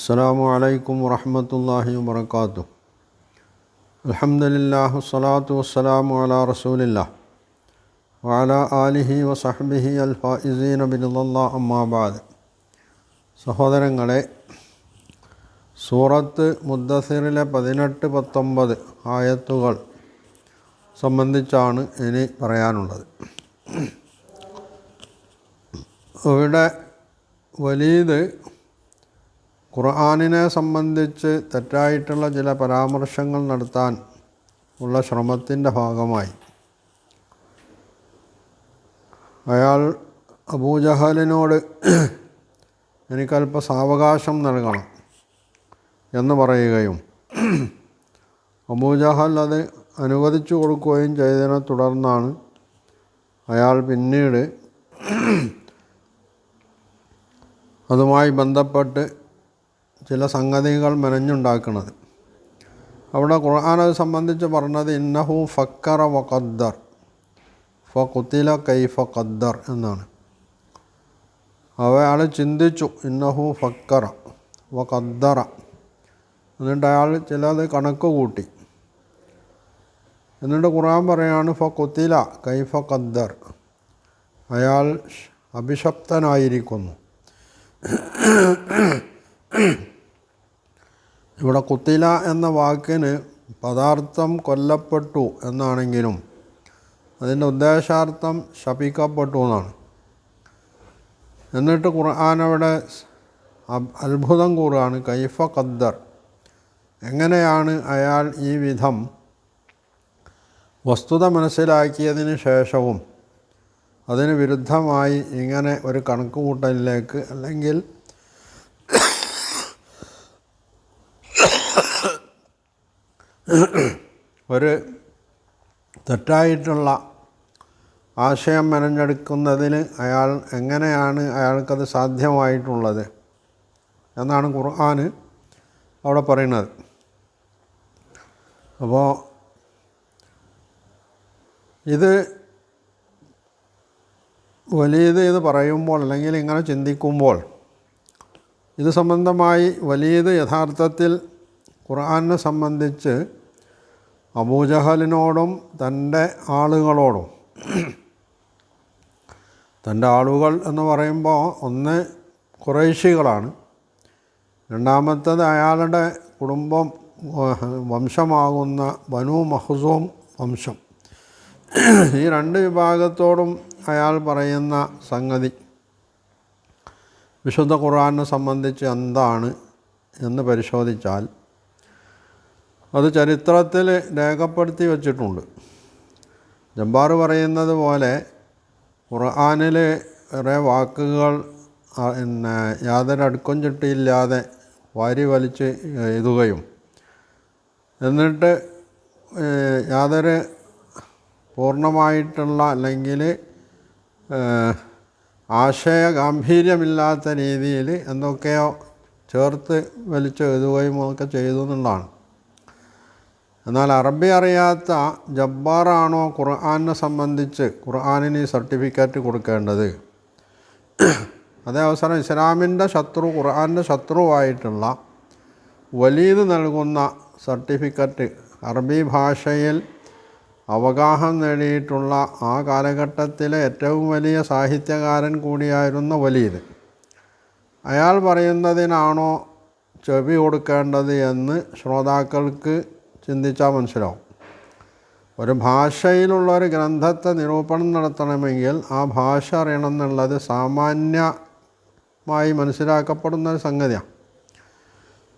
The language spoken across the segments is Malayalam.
السلام عليكم ورحمة الله وبركاته الحمد لله والصلاة والسلام على رسول الله وعلى آله وصحبه الفائزين برضا الله أما بعد സഹോദരങ്ങളെ സൂറത്ത് മുദ്ദസിറിലെ പതിനെട്ട് പത്തൊമ്പത് ആയത്തുകൾ സംബന്ധിച്ചാണ് ഇനി പറയാനുള്ളത് ഇവിടെ വലീദ് ഖുർആാനിനെ സംബന്ധിച്ച് തെറ്റായിട്ടുള്ള ചില പരാമർശങ്ങൾ നടത്താൻ ഉള്ള ശ്രമത്തിന്റെ ഭാഗമായി. അയാൾ അബൂജഹലിനോട് എനിക്കല്പ സാവകാശം നൽകണം എന്ന് പറയുകയും അബൂജഹൽ അത് അനുവദിച്ചു കൊടുക്കുകയും ചെയ്തതിനെ തുടർന്നാണ് അയാൾ പിന്നീട് അതുമായി ബന്ധപ്പെട്ട് ചില സംഗതികൾ മെനഞ്ഞുണ്ടാക്കുന്നത് അവിടെ ഖുർആൻ അത് സംബന്ധിച്ച് പറഞ്ഞത് ഇന്നഹു ഫക്കറ വഖദ്ദർ ഫുത്തില കൈഫ ഖദ്ദർ എന്നാണ്. അയാൾ ചിന്തിച്ചു ഇന്നഹു ഫക്കറ വഖദ്ദറ ഖദ്ദറ. എന്നിട്ട് അയാൾ ചിലത് കണക്ക് കൂട്ടി. എന്നിട്ട് ഖുർആൻ പറയാണ് ഫ കുത്തില കൈഫ ഖദ്ദർ. അയാൾ അഭിശപ്തനായിരിക്കുന്നു. ഇവിടെ കുത്തില എന്ന വാക്കിന് പദാർത്ഥം കൊല്ലപ്പെട്ടു എന്നാണെങ്കിലും അതിന്റെ ഉദ്ദേശാർത്ഥം ശപിക്കപ്പെട്ടു എന്നാണ്. എന്നിട്ട് ഖുർആൻ അവിടെ അത്ഭുതം കൂറുകയാണ്. കൈഫ ഖദ്ദർ. എങ്ങനെയാണ് അയാൾ ഈ വിധം വസ്തുത മനസ്സിലാക്കിയതിന് ശേഷവും അതിന് വിരുദ്ധമായി ഇങ്ങനെ ഒരു കണക്കുകൂട്ടലിലേക്ക് അല്ലെങ്കിൽ ഒരു തെറ്റായിട്ടുള്ള ആശയം മെനഞ്ഞെടുക്കുന്നതിന് അയാൾ എങ്ങനെയാണ് അയാൾക്കത് സാധ്യമായിട്ടുള്ളത് എന്നാണ് ഖുർആൻ അവിടെ പറയുന്നത്. അപ്പോൾ ഇത് വലിയത് ഇത് പറയുമ്പോൾ അല്ലെങ്കിൽ ഇങ്ങനെ ചിന്തിക്കുമ്പോൾ ഇത് സംബന്ധമായി വലിയത് യഥാർത്ഥത്തിൽ ഖുർആനെ സംബന്ധിച്ച് അബൂജഹലിനോടും തന്റെ ആളുകളോടും തന്റെ ആളുകൾ എന്ന് പറയുമ്പോൾ ഒന്ന് കുറേശികളാണ് രണ്ടാമത്തത് അയാളുടെ കുടുംബം വംശമാകുന്ന ബനു മഹസൂം വംശം. ഈ രണ്ട് വിഭാഗത്തോടും അയാൾ പറയുന്ന സംഗതി വിശുദ്ധ ഖുർആാനെ സംബന്ധിച്ച് എന്താണ് എന്ന് പരിശോധിച്ചാൽ അത് ചരിത്രത്തിൽ രേഖപ്പെടുത്തി വച്ചിട്ടുണ്ട്. ജബ്ബാർ പറയുന്നത് പോലെ ഖുർആാനിലെ വാക്കുകൾ പിന്നെ യാതൊരു അടുക്കും ചിട്ടിയില്ലാതെ വാരി വലിച്ച് എഴുതുകയും എന്നിട്ട് യാതൊരു പൂർണമായിട്ടുള്ള അല്ലെങ്കിൽ ആശയ ഗാംഭീര്യമില്ലാത്ത രീതിയിൽ എന്തൊക്കെയോ ചേർത്ത് വലിച്ച് എഴുതുകയും ഒക്കെ ചെയ്തു എന്നുള്ളതാണ്. എന്നാൽ അറബി അറിയാത്ത ജബ്ബാറാണോ ഖുർആാനെ സംബന്ധിച്ച് ഖുർആാനിന് സർട്ടിഫിക്കറ്റ് കൊടുക്കേണ്ടത്? അതേ അവസരം ഇസ്ലാമിന്റെ ശത്രു ഖുർആാന്റെ ശത്രുവായിട്ടുള്ള വലീത് നൽകുന്ന സർട്ടിഫിക്കറ്റ് അറബി ഭാഷയിൽ അവഗാഹം നേടിയിട്ടുള്ള ആ കാലഘട്ടത്തിലെ ഏറ്റവും വലിയ സാഹിത്യകാരൻ കൂടിയായിരുന്ന വലീദ്. അയാൾ പറയുന്നതിനാണോ ചെവി കൊടുക്കേണ്ടത് എന്ന് ശ്രോതാക്കൾക്ക് ചിന്തിച്ചാൽ മനസ്സിലാവും ഒരു ഭാഷയിലുള്ള ഒരു ഗ്രന്ഥത്തെ നിരൂപണം നടത്തണമെങ്കിൽ ആ ഭാഷ അറിയണം എന്നുള്ളത് സാമാന്യമായി മനസ്സിലാക്കപ്പെടുന്ന ഒരു സംഗതിയാണ്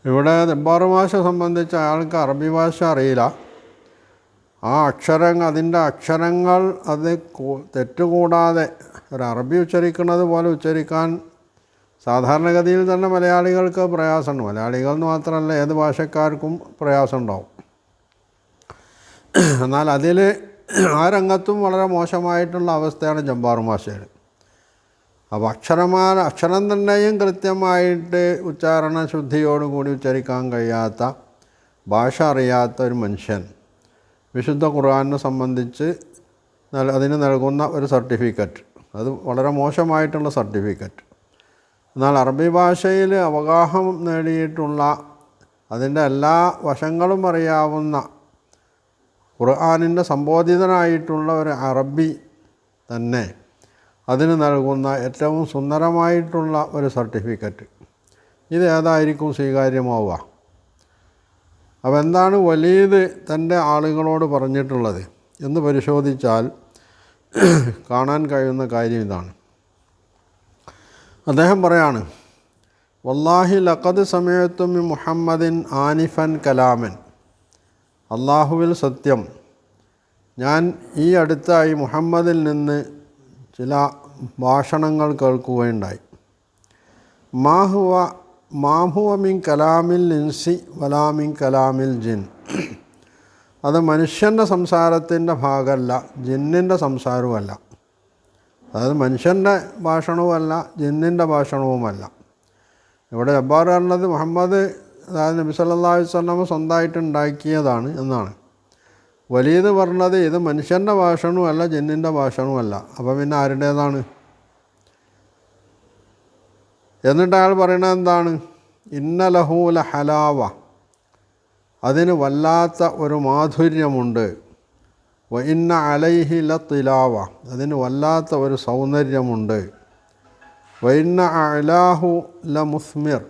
ഇവിടെ ദബ്ബാറ് ഭാഷ സംബന്ധിച്ച് അയാൾക്ക് അറബി ഭാഷ അറിയില്ല. ആ അക്ഷരങ്ങൾ അതിന്റെ അക്ഷരങ്ങൾ അത് തെറ്റുകൂടാതെ ഒരു അറബി ഉച്ചരിക്കുന്നത് പോലെ ഉച്ചരിക്കാൻ സാധാരണഗതിയിൽ തന്നെ മലയാളികൾക്ക് പ്രയാസമുണ്ട്. മലയാളികൾ എന്ന് മാത്രമല്ല ഏത് ഭാഷക്കാർക്കും പ്രയാസം ഉണ്ടാവും എന്നാൽ അതിൽ ആ രംഗത്തും വളരെ മോശമായിട്ടുള്ള അവസ്ഥയാണ് ജമ്പാർ ഭാഷയിൽ അപ്പോൾ അക്ഷരമാ അക്ഷരം തന്നെയും കൃത്യമായിട്ട് ഉച്ചാരണ ശുദ്ധിയോടുകൂടി ഉച്ചരിക്കാൻ കഴിയാത്ത ഭാഷ അറിയാത്ത ഒരു മനുഷ്യൻ വിശുദ്ധ ഖുർആാനെ സംബന്ധിച്ച് അതിന് നൽകുന്ന ഒരു സർട്ടിഫിക്കറ്റ്. അത് വളരെ മോശമായിട്ടുള്ള സർട്ടിഫിക്കറ്റ്. എന്നാൽ അറബി ഭാഷയിൽ അവഗാഹം നേടിയിട്ടുള്ള അതിന്റെ എല്ലാ വശങ്ങളും അറിയാവുന്ന ഖുർആാനിന്റെ സംബോധിതനായിട്ടുള്ള ഒരു അറബി തന്നെ അതിന് നൽകുന്ന ഏറ്റവും സുന്ദരമായിട്ടുള്ള ഒരു സർട്ടിഫിക്കറ്റ്. ഇത് ഏതായിരിക്കും സ്വീകാര്യമാവുക? അപ്പോൾ എന്താണ് വലീദ് തന്റെ ആളുകളോട് പറഞ്ഞിട്ടുള്ളത്? എന്ന് പരിശോധിച്ചാൽ കാണാൻ കഴിയുന്ന കാര്യം ഇതാണ്. അദ്ദേഹം പറയാണ് വല്ലാഹി ലഖദ് സമയത്തും മുഹമ്മദിൻ ആനിഫൻ കലാമൻ. അള്ളാഹുവിൽ സത്യം. ഞാൻ ഈ അടുത്തായി മുഹമ്മദിൽ നിന്ന് ചില ഭാഷണങ്ങൾ കേൾക്കുകയുണ്ടായി. മാഹുവ മാഹുവ മിൻ കലാമിൽ ഇൻസി വലാമിൻ കലാമിൽ ജിൻ. അത് മനുഷ്യന്റെ സംസാരത്തിന്റെ ഭാഗമല്ല ജിന്നിന്റെ സംസാരവുമല്ല. അതായത് മനുഷ്യന്റെ ഭാഷണവുമല്ല ജിന്നിന്റെ ഭാഷണവുമല്ല. ഇവിടെ ജബ്ബാർ പറഞ്ഞത് മുഹമ്മദ് അതായത് നബി അലൈഹി വസല്ലം സ്വന്തമായിട്ട് ഉണ്ടാക്കിയതാണ് എന്നാണ്. വലിയത് പറഞ്ഞത് ഇത് മനുഷ്യന്റെ ഭാഷണവുമല്ല ജിന്നിന്റെ ഭാഷണവുമല്ല അപ്പം പിന്നെ ആരുടേതാണ്? എന്നിട്ട് അയാൾ പറയണത് എന്താണ്? ഇന്നലഹൂല ഹലാവ അതിന് വല്ലാത്ത ഒരു മാധുര്യമുണ്ട്. ഇന്ന അലൈഹി ല തിലാവ അതിന് വല്ലാത്ത ഒരു സൗന്ദര്യമുണ്ട്. വ ഇന്ന അലാഹു ല മുസ്മിർ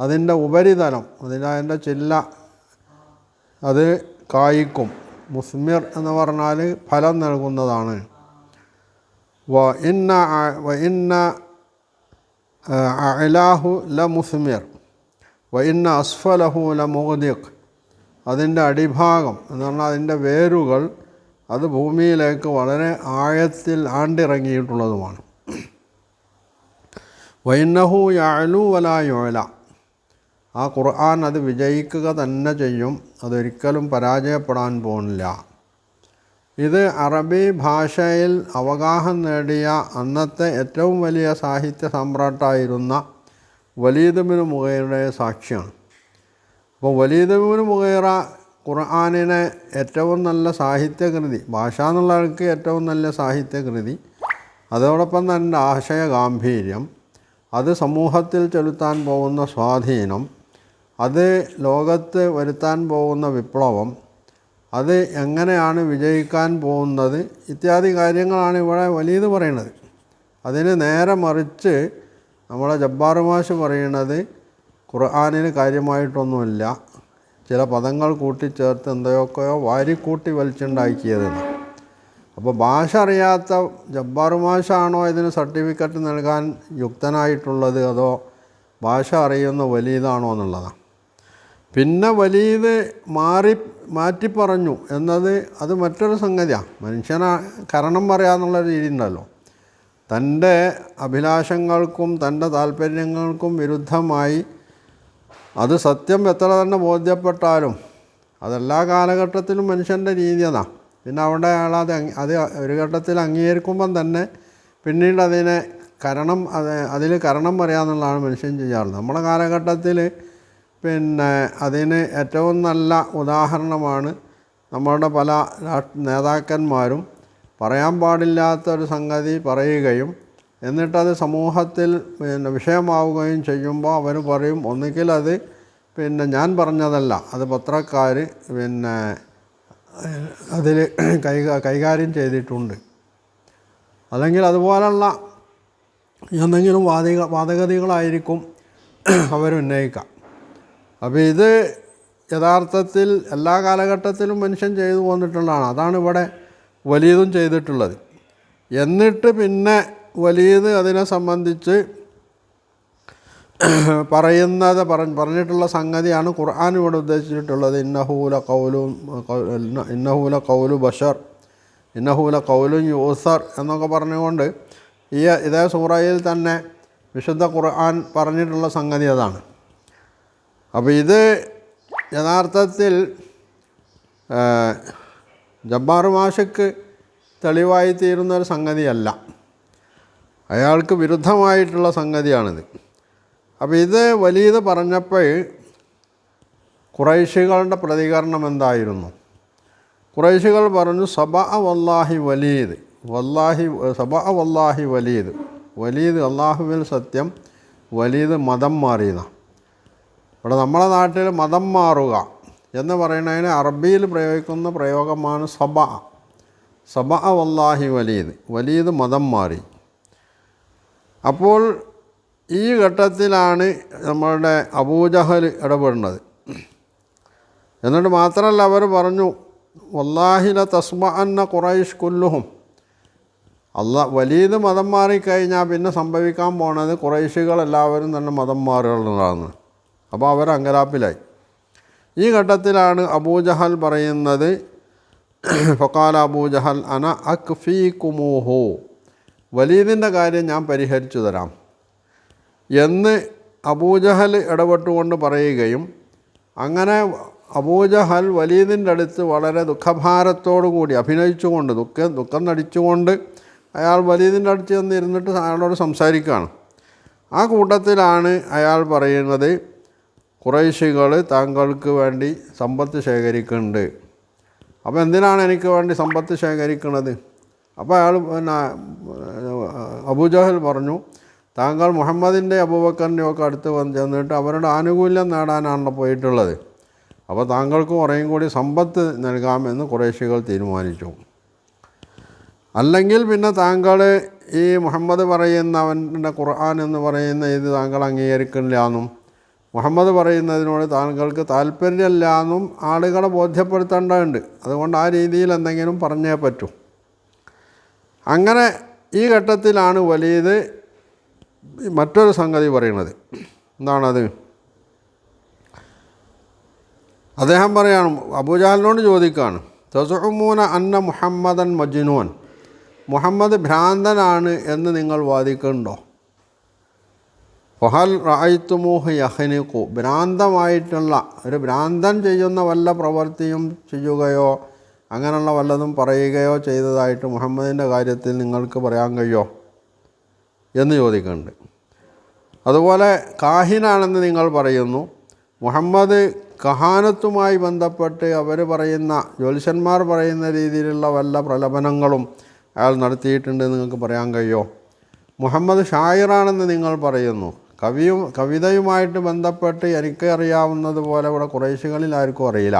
അതിന്റെ ഉപരിതലം അതിന്റെ ചില്ല അത് കായ്ക്കും. മുസ്മിർ എന്ന് പറഞ്ഞാൽ ഫലം നൽകുന്നതാണ്. വ ഇന്ന വ ഇന്ന അലാഹു ല മുസ്മിർ വ ഇന്ന അസ്ഫലഹു ല മുഹദിഖ് അതിന്റെ അടിഭാഗം എന്ന് പറഞ്ഞാൽ അതിന്റെ വേരുകൾ അത് ഭൂമിയിലേക്ക് വളരെ ആഴത്തിൽ ആണ്ടിറങ്ങിയിട്ടുള്ളതുമാണ്. വൈനഹു യാലു വലാ ആ ഖുർആൻ അത് വിജയിക്കുക തന്നെ ചെയ്യും. അതൊരിക്കലും പരാജയപ്പെടാൻ പോകുന്നില്ല ഇത് അറബി ഭാഷയിൽ അവഗാഹം നേടിയ അന്നത്തെ ഏറ്റവും വലിയ സാഹിത്യ സമ്രാട്ടായിരുന്ന വലീദുബിന് മുഗൈറയുടെ സാക്ഷിയാണ്. അപ്പോൾ വലീദുബിന് മുഗൈറ ഖുർആാനിനെ ഏറ്റവും നല്ല സാഹിത്യകൃതി ഭാഷ എന്നുള്ള ആൾക്ക് ഏറ്റവും നല്ല സാഹിത്യകൃതി അതോടൊപ്പം തന്നെ ആശയ ഗാംഭീര്യം അത് സമൂഹത്തിൽ ചെലുത്താൻ പോകുന്ന സ്വാധീനം അത് ലോകത്ത് വരുത്താൻ പോകുന്ന വിപ്ലവം അത് എങ്ങനെയാണ് വിജയിക്കാൻ പോകുന്നത് ഇത്യാദി കാര്യങ്ങളാണ് ഇവിടെ വലിയത് പറയുന്നത്. അതിന് നേരെ മറിച്ച് നമ്മളെ ജബ്ബാർ മാഷ് പറയുന്നത് ഖുർആാനിന് കാര്യമായിട്ടൊന്നുമില്ല. ചില പദങ്ങൾ കൂട്ടിച്ചേർത്ത് എന്തൊക്കെയോ വാരിക്കൂട്ടി വലിച്ചുണ്ടാക്കിയതെന്ന് അപ്പോൾ ഭാഷ അറിയാത്ത ജബ്ബാർ മാഷാണോ ഇതിന് സർട്ടിഫിക്കറ്റ് നൽകാൻ യുക്തനായിട്ടുള്ളത് അതോ ഭാഷ അറിയുന്ന വലിയതാണോ എന്നുള്ളതാണ്. പിന്നെ വലീത് മാറി മാറ്റി പറഞ്ഞു എന്നത് അത് മറ്റൊരു സംഗതിയാണ് മനുഷ്യന കാരണം പറയാന്നുള്ള രീതി ഉണ്ടല്ലോ തന്റെ അഭിലാഷങ്ങൾക്കും തന്റെ താല്പര്യങ്ങൾക്കും വിരുദ്ധമായി അത് സത്യം എത്ര തന്നെ ബോധ്യപ്പെട്ടാലും അതെല്ലാ കാലഘട്ടത്തിലും മനുഷ്യന്റെ രീതി അതാണ് പിന്നെ അവിടെ അയാൾ അത് അത് ഒരു ഘട്ടത്തിൽ അംഗീകരിക്കുമ്പം തന്നെ പിന്നീട് അതിനെ കരണം അത് അതിൽ കരണം പറയാന്നുള്ളതാണ് മനുഷ്യൻ ചെയ്യാറുള്ളത്. നമ്മുടെ കാലഘട്ടത്തിൽ പിന്നെ അതിന് ഏറ്റവും നല്ല ഉദാഹരണമാണ് നമ്മളുടെ പല നേതാക്കന്മാരും പറയാൻ പാടില്ലാത്തൊരു സംഗതി പറയുകയും എന്നിട്ടത് സമൂഹത്തിൽ പിന്നെ വിഷയമാവുകയും ചെയ്യുമ്പോൾ അവർ പറയും ഒന്നുകിൽ അത് പിന്നെ ഞാൻ പറഞ്ഞതല്ല അത് പത്രക്കാർ പിന്നെ അതിൽ കൈകാ കൈകാര്യം ചെയ്തിട്ടുണ്ട്. അല്ലെങ്കിൽ അതുപോലുള്ള എന്തെങ്കിലും വാദിക വാദഗതികളായിരിക്കും അവരുന്നയിക്കുക അപ്പോൾ ഇത് യഥാർത്ഥത്തിൽ എല്ലാ കാലഘട്ടത്തിലും മനുഷ്യൻ ചെയ്തു പോന്നിട്ടുള്ളതാണ്. അതാണ് ഇവിടെ വലിയതും ചെയ്തിട്ടുള്ളത്. എന്നിട്ട് പിന്നെ വലിയത് അതിനെ സംബന്ധിച്ച് പറയുന്നത് പറഞ്ഞ പറഞ്ഞിട്ടുള്ള സംഗതിയാണ് ഖുർആൻ ഇവിടെ ഉദ്ദേശിച്ചിട്ടുള്ളത്. ഇന്നഹൂല കൗലും ഇന്നഹൂല കൗലു ബഷർ ഇന്നഹൂല കൗലു യൂസർ എന്നൊക്കെ പറഞ്ഞുകൊണ്ട് ഈ ഇതേ സൂറയിൽ തന്നെ വിശുദ്ധ ഖുർആൻ പറഞ്ഞിട്ടുള്ള സംഗതി അതാണ്. അപ്പോൾ ഇത് യഥാർത്ഥത്തിൽ ജബ്ബാർ മാഷക്ക് തെളിവായി തീരുന്ന ഒരു സംഗതിയല്ല. അയാൾക്ക് വിരുദ്ധമായിട്ടുള്ള സംഗതിയാണിത്. അപ്പോൾ ഇത് വലിയത് പറഞ്ഞപ്പോൾ കുറൈശികളുടെ പ്രതികരണം എന്തായിരുന്നു? കുറൈശികൾ പറഞ്ഞു സബ വല്ലാഹി വലീദ് വല്ലാഹി സബ വല്ലാഹി വലീദ് വലീദ് അള്ളാഹുവിൽ സത്യം വലീദ് മതം മാറിയതാണ് ഇവിടെ നമ്മുടെ നാട്ടിൽ മതം മാറുക എന്ന് പറയുന്നതിന് അറബിയിൽ പ്രയോഗിക്കുന്ന പ്രയോഗമാണ് സബ. സബ വല്ലാഹി വലീദ്. വലീദ് മതം മാറി. അപ്പോൾ ഈ ഘട്ടത്തിലാണ് നമ്മളുടെ അബൂജഹൽ ഇടപെടുന്നത്. എന്നിട്ട് മാത്രമല്ല അവർ പറഞ്ഞു വല്ലാഹില തസ്മ അന്ന കുറൈഷ് കുല്ലുഹും. അല്ല വലീത് മതം മാറിക്കഴിഞ്ഞാൽ പിന്നെ സംഭവിക്കാൻ പോണത് കുറേശികൾ എല്ലാവരും തന്നെ മതം മാറുകളാണ് അപ്പോൾ അവർ അങ്കലാപ്പിലായി. ഈ ഘട്ടത്തിലാണ് അബൂജഹൽ പറയുന്നത് ഫൊക്കാല അബൂജഹൽ അന അക്ഫീ കുമോഹോ വലീദിന്റെ കാര്യം ഞാൻ പരിഹരിച്ചു തരാം എന്ന് അബൂജഹൽ ഇടപെട്ടുകൊണ്ട് പറയുകയും അങ്ങനെ അബൂജഹൽ വലീദിന്റെ അടുത്ത് വളരെ ദുഃഖഭാരത്തോടു കൂടി അഭിനയിച്ചുകൊണ്ട് ദുഃഖ ദുഃഖം നടിച്ചുകൊണ്ട് അയാൾ വലീദിന്റെ അടുത്ത് ചെന്ന് ഇരുന്നിട്ട് അയാളോട് സംസാരിക്കുകയാണ്. ആ കൂട്ടത്തിലാണ് അയാൾ പറയുന്നത് കുറേശികൾ താങ്കൾക്ക് വേണ്ടി സമ്പത്ത് ശേഖരിക്കുന്നുണ്ട്. അപ്പോൾ എന്തിനാണ് എനിക്ക് വേണ്ടി സമ്പത്ത് ശേഖരിക്കുന്നത് അപ്പോൾ അയാൾ പിന്നെ അബൂജഹൽ പറഞ്ഞു താങ്കൾ മുഹമ്മദിന്റെ അബൂബക്കറിന്റെ ഒക്കെ അടുത്ത് വന്ന് ചെന്നിട്ട് അവരുടെ ആനുകൂല്യം നേടാനാണല്ലോ പോയിട്ടുള്ളത്. അപ്പോൾ താങ്കൾക്ക് കുറേയും കൂടി സമ്പത്ത് നൽകാമെന്ന് കുറേശികൾ തീരുമാനിച്ചു. അല്ലെങ്കിൽ പിന്നെ താങ്കൾ ഈ മുഹമ്മദ് പറയുന്ന അവന്റെ ഖുർആൻ എന്ന് പറയുന്ന ഇത് താങ്കൾ അംഗീകരിക്കില്ല എന്നും മുഹമ്മദ് പറയുന്നതിനോട് താങ്കൾക്ക് താല്പര്യമില്ല എന്നും ആളുകളെ ബോധ്യപ്പെടുത്തേണ്ടതുണ്ട്. അതുകൊണ്ട് ആ രീതിയിൽ എന്തെങ്കിലും പറഞ്ഞേ പറ്റൂ. അങ്ങനെ ഈ ഘട്ടത്തിലാണ് വലിയത് മറ്റൊരു സംഗതി പറയുന്നത്. എന്താണത്? അദ്ദേഹം പറയാണ് അബൂജാലിനോട് ചോദിക്കുകയാണ് തസുഹമൂന അന്ന മുഹമ്മദൻ മജ്നൂൻ മുഹമ്മദ് ഭ്രാന്തനാണ് എന്ന് നിങ്ങൾ വാദിക്കുന്നുണ്ടോ? ഫഹൽ റായിത്തുമൂഹ് യഹനിക്കു ഭ്രാന്തമായിട്ടുള്ള ഒരു ഭ്രാന്തൻ ചെയ്യുന്ന വല്ല പ്രവൃത്തിയും ചെയ്യുകയോ അങ്ങനെയുള്ള വല്ലതും പറയുകയോ ചെയ്തതായിട്ട് മുഹമ്മദിന്റെ കാര്യത്തിൽ നിങ്ങൾക്ക് പറയാൻ കഴിയോ? എന്ന് ചോദിക്കുന്നുണ്ട്. അതുപോലെ കാഹിനാണെന്ന് നിങ്ങൾ പറയുന്നു. മുഹമ്മദ് കഹാനത്തുമായി ബന്ധപ്പെട്ട് അവർ പറയുന്ന ജ്യോത്സ്യന്മാർ പറയുന്ന രീതിയിലുള്ള വല്ല പ്രലപനങ്ങളും അയാൾ നടത്തിയിട്ടുണ്ട് നിങ്ങൾക്ക് പറയാൻ കഴിയോ? മുഹമ്മദ് ഷായിറാണെന്ന് നിങ്ങൾ പറയുന്നു. കവിയും കവിതയുമായിട്ട് ബന്ധപ്പെട്ട് എനിക്ക് അറിയാവുന്നത് പോലെ ഇവിടെ കുറേശികളിൽ ആർക്കും അറിയില്ല.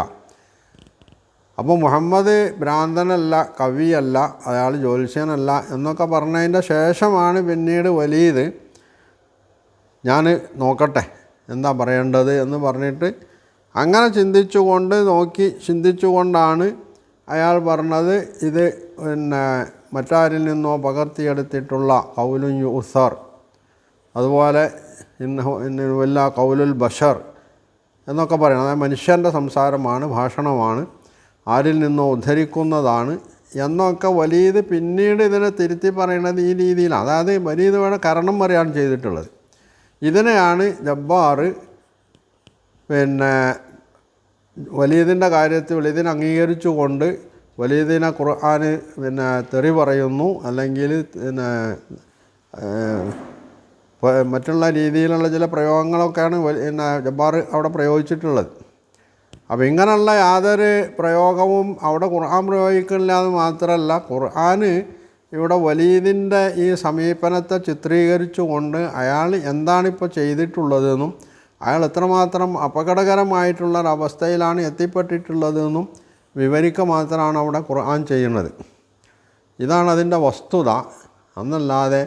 അപ്പോൾ മുഹമ്മദ് ഭ്രാന്തനല്ല കവിയല്ല അയാൾ ജ്യോത്സ്യനല്ല എന്നൊക്കെ പറഞ്ഞതിന്റെ ശേഷമാണ് പിന്നീട് വലിയത്. ഞാൻ നോക്കട്ടെ എന്താ പറയേണ്ടത് എന്ന് പറഞ്ഞിട്ട് അങ്ങനെ ചിന്തിച്ചുകൊണ്ട് നോക്കി ചിന്തിച്ചുകൊണ്ടാണ് അയാൾ പറഞ്ഞത് ഇത് പിന്നെ മറ്റാരിൽ നിന്നോ പകർത്തിയെടുത്തിട്ടുള്ള കൗലുഞ്ഞു യുസർ അതുപോലെ ഇന്ന വല്ല കൗലുൽ ബഷർ എന്നൊക്കെ പറയണം. അതായത് മനുഷ്യന്റെ സംസാരമാണ് ഭാഷണമാണ് ആരിൽ നിന്നോ ഉദ്ധരിക്കുന്നതാണ് എന്നൊക്കെ വലീത് പിന്നീട് ഇതിനെ തിരുത്തി പറയുന്നത് ഈ രീതിയിലാണ്. അതായത് വലീത് വേണം കരണം വരെയാണ് ചെയ്തിട്ടുള്ളത്. ഇതിനെയാണ് ജബ്ബാർ പിന്നെ വലിയതിന്റെ കാര്യത്തിൽ വലിയതിനെ അംഗീകരിച്ചുകൊണ്ട് വലിയതിനെ ഖുർആൻ പിന്നെ തെറി പറയുന്നു. അല്ലെങ്കിൽ പിന്നെ മറ്റുള്ള രീതിയിലുള്ള ചില പ്രയോഗങ്ങളൊക്കെയാണ് പിന്നെ ജബ്ബാർ അവിടെ പ്രയോഗിച്ചിട്ടുള്ളത്. അപ്പോൾ ഇങ്ങനെയുള്ള യാതൊരു പ്രയോഗവും അവിടെ ഖുർആൻ പ്രയോഗിക്കില്ല മാത്രമല്ല ഖുർആൻ ഇവിടെ വലീദിന്റെ ഈ സമീപനത്തെ ചിത്രീകരിച്ചുകൊണ്ട് അയാൾ എന്താണിപ്പോൾ ചെയ്തിട്ടുള്ളതെന്നും അയാൾ എത്രമാത്രം അപകടകരമായിട്ടുള്ള ഒരവസ്ഥയിലാണ് എത്തിപ്പെട്ടിട്ടുള്ളതെന്നും വിവരിക്കുക മാത്രമാണ് അവിടെ ഖുർആൻ ചെയ്യുന്നത്. ഇതാണ് അതിന്റെ വസ്തുത. എന്നല്ലാതെ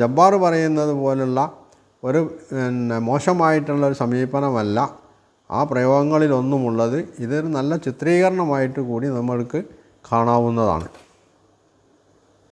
ജബ്ബാർ പറയുന്നത് പോലുള്ള ഒരു പിന്നെ മോശമായിട്ടുള്ള ഒരു സമീപനമല്ല. ആ പ്രയോഗങ്ങളിലൊന്നുമുള്ളത് ഇതൊരു നല്ല ചിത്രീകരണമായിട്ട് കൂടി നമ്മൾക്ക് കാണാവുന്നതാണ്.